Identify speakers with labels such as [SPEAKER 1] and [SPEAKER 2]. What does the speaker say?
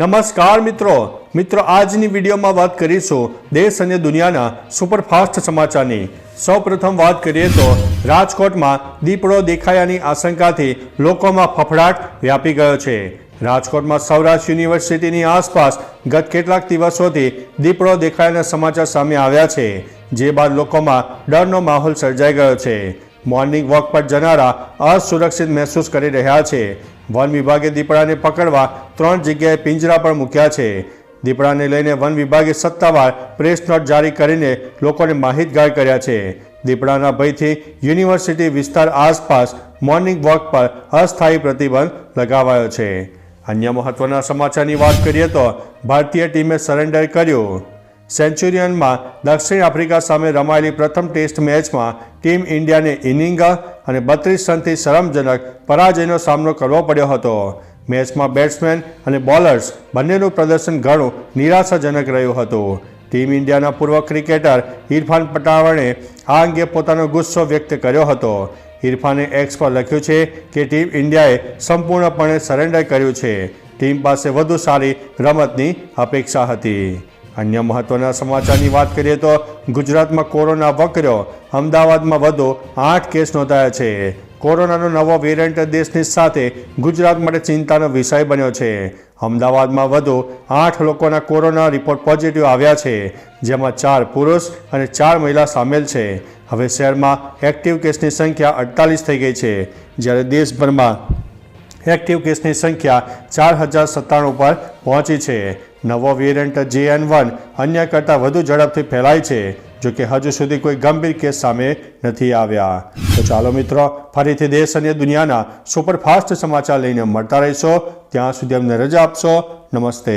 [SPEAKER 1] નમસ્કાર મિત્રો. મિત્રો, આજની વિડીયોમાં વાત કરીશું દેશ અને દુનિયાના સુપરફાસ્ટ સમાચારની. સૌપ્રથમ વાત કરીએ તો રાજકોટમાં દીપડો દેખાયાની આશંકાથી લોકોમાં ફફડાટ વ્યાપી ગયો છે. રાજકોટમાં સૌરાષ્ટ્ર યુનિવર્સિટીની આસપાસ ગત કેટલાક દિવસોથી દીપડો દેખાયાના સમાચાર સામે આવ્યા છે, જે બાદ લોકોમાં ડરનો માહોલ સર્જાઈ ગયો છે. મોર્નિંગ વોક પર જનારા અસુરક્ષિત મહેસૂસ કરી રહ્યા છે. વન વિભાગે દીપડાને પકડવા ત્રણ જગ્યાએ પિંજરા પણ મૂક્યા છે. દીપડાને લઈને વન વિભાગે સત્તાવાર પ્રેસ નોટ જારી કરીને લોકોને માહિતગાર કર્યા છે. દીપડાના ભયથી યુનિવર્સિટી વિસ્તાર આસપાસ મોર્નિંગ વોક પર અસ્થાયી પ્રતિબંધ લગાવાયો છે. અન્ય મહત્વના સમાચારની વાત કરીએ તો ભારતીય ટીમે સરેન્ડર કર્યું. સેન્ચુરિયનમાં દક્ષિણ આફ્રિકા સામે રમાયેલી પ્રથમ ટેસ્ટ મેચમાં ટીમ ઇન્ડિયાને ઇનિંગ અને બત્રીસ રનથી શરમજનક પરાજયનો સામનો કરવો પડ્યો હતો. મેચમાં બેટ્સમેન અને બોલર્સ બંનેનું પ્રદર્શન ઘણું નિરાશાજનક રહ્યું હતું. ટીમ ઇન્ડિયાના પૂર્વ ક્રિકેટર ઇરફાન પટાવણે આ અંગે પોતાનો ગુસ્સો વ્યક્ત કર્યો હતો. ઇરફાને એક્સ પર લખ્યું છે કે ટીમ ઇન્ડિયાએ સંપૂર્ણપણે સરેન્ડર કર્યું છે. ટીમ પાસે વધુ સારી રમતની અપેક્ષા હતી. અન્ય મહત્વના સમાચારની વાત કરીએ તો ગુજરાતમાં કોરોના વકર્યો, અમદાવાદમાં વધુ આઠ કેસ નોંધાયા છે. કોરોનાનો નવો વેરિયન્ટ દેશની સાથે ગુજરાત માટે ચિંતાનો વિષય બન્યો છે. અમદાવાદમાં વધુ આઠ લોકોના કોરોના રિપોર્ટ પોઝિટિવ આવ્યા છે, જેમાં ચાર પુરુષ અને ચાર મહિલા સામેલ છે. હવે શહેરમાં એક્ટિવ કેસની સંખ્યા અડતાલીસ થઈ ગઈ છે. જ્યારે દેશભરમાં એક્ટિવ કેસની સંખ્યા ચાર હજાર સત્તાણું પર પહોંચી છે. નવો વેરિયન્ટ જેએન વન અન્ય કરતાં વધુ ઝડપથી ફેલાય છે, જો કે હજુ સુધી કોઈ ગંભીર કેસ સામે નથી આવ્યા. તો ચાલો મિત્રો, ફરીથી દેશ અને દુનિયાના સુપરફાસ્ટ સમાચાર લઈને મળતા રહીશો. ત્યાં સુધી અમને રજા આપશો. નમસ્તે.